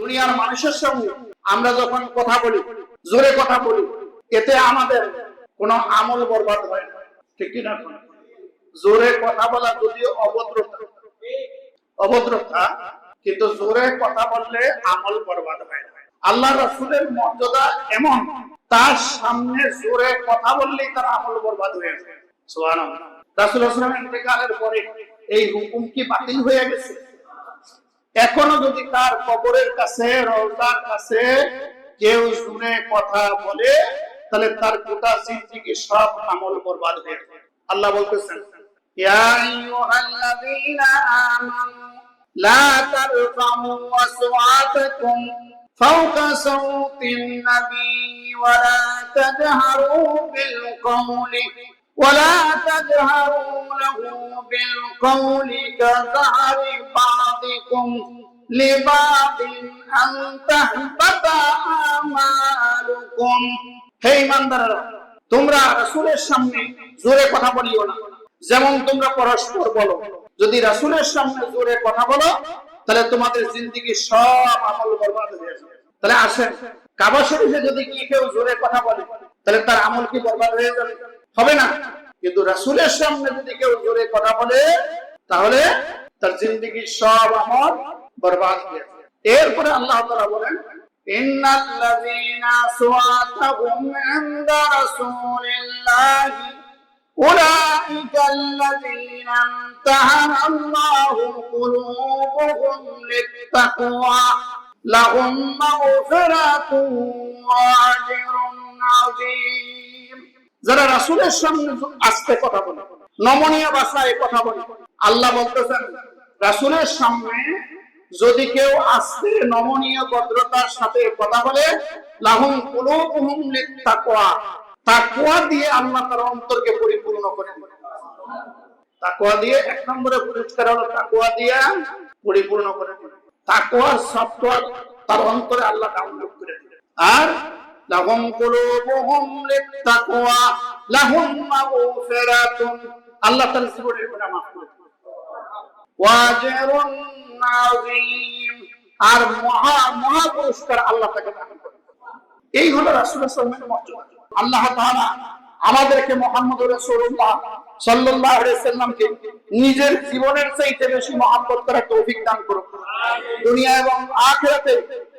দুনিয়ার মানুষের সঙ্গে আমরা যখন কথা বলি, জোরে কথা বলি, এতে আমাদের কোনো আমল বরবাদ হয় না। ঠিক কিনা? জোরে কথা বলা যদিও অভদ্রতা। অভদ্রতা, কিন্তু জোরে কথা বললে আমল বরবাদ হয় না। আল্লাহ রসুলের মর্যাদা এমন, তার সামনে জোরে কথা বললেই তার আমল বরবাদ হয়ে যায়। সুবহানাল্লাহ। রাসূল সাল্লাল্লাহু ইন্তেকালের পরে এই হুকুম কি বাতিল হয়ে গেছে? এখনো যদি তার কবরের কাছে রওজার কাছে কেউ শুনে কথা বলে তাহলে তার গোটা জিন্দেগি সব আমল বরবাদ হয়ে যাবে আল্লাহ বলতেছেন ইয়া আইয়ুহাল্লাযীনা আমানু লা তারফা'উ আসওয়াতাকুম ফাওকা সাওতিন নবী ওয়া লা তাজহারু বিল কওলি ولا تجهروا له بالقول كجهر بعضكم لبعض أن تحبط أعمالكم হে ইমানদাররা তোমরা রাসূলের সামনে জোরে কথা বলিও না যেমন তোমরা পরস্পর বলো যদি রাসূলের সামনে জোরে কথা বলো তাহলে তোমাদের জিন্দেগি সব আমল বরবাদ হয়ে যাবে তাহলে আসেন কাবা শরীফে যদি কি কেউ জোরে কথা বলে তাহলে তার আমল কি বরবাদ হয়ে যাবে হবে না কিন্তু রাসূলের সামনে যদি কেউ জোরে কথা বলে তাহলে তার জিন্দগি সব আমল বরবাদ হয়ে এরপরে আল্লাহ তাআলা বলেন, ইন্নাল্লাযীনা সুআতাহুম ইনদা রাসূলিল্লাহি, উলাইকা আল্লাযীনা ইমতাহানা আল্লাহু কুলুবুহুম লিত্তাকওয়া, লাহুম মাগফিরাতুন ওয়া আজরুন আযীম। যারা রাসূলের সামনে আস্তে কথা বলে, নমনীয় ভাষায় কথা বলে, আল্লাহ বলতেছেন রাসূলের সামনে যদি কেউ আস্তে নমনীয় ভদ্রতার সাথে কথা বলে, লাহুম কুলুবুহুম লিত্তাকওয়া তাকওয়া দিয়ে আল্লাহ তার অন্তরকে পরিপূর্ণ করে দেন তাকওয়া দিয়ে এক নম্বরে পুরস্কার হলো তাকওয়া দিয়ে পরিপূর্ণ করে দেন তাকওয়ার সফটওয়্যার তার অন্তরে আল্লাহ ডাউনলোড করে দেন আর লাহুম কুলুবুহুম লিত্তাকওয়া লাহুম মাগফিরাতুন, আল্লাহ তার জীবনের গুনাহ মাফ করে আর মহা মহা পুরস্কার আল্লাহ তাকে দান করে এই হলো আলাইহি আল্লাহ আমাদেরকে মুহাম্মদ রাসূলুল্লাহ সাল্লাল্লাহু আলাইহি সাল্লামকে নিজের জীবনের চাইতে বেশি মহব্বত করার তৌফিক দান করুন। দুনিয়া এবং আখিরাতে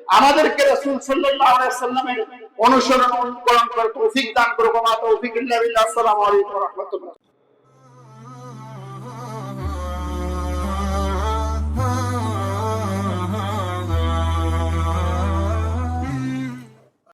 আমাদেরকে রাসূল সাল্লাল্লাহু সাল্লামের অনুসরণ অনুকরণ করার তৌফিক দান করুন মা তৌফিক ইল্লা আলাইকুম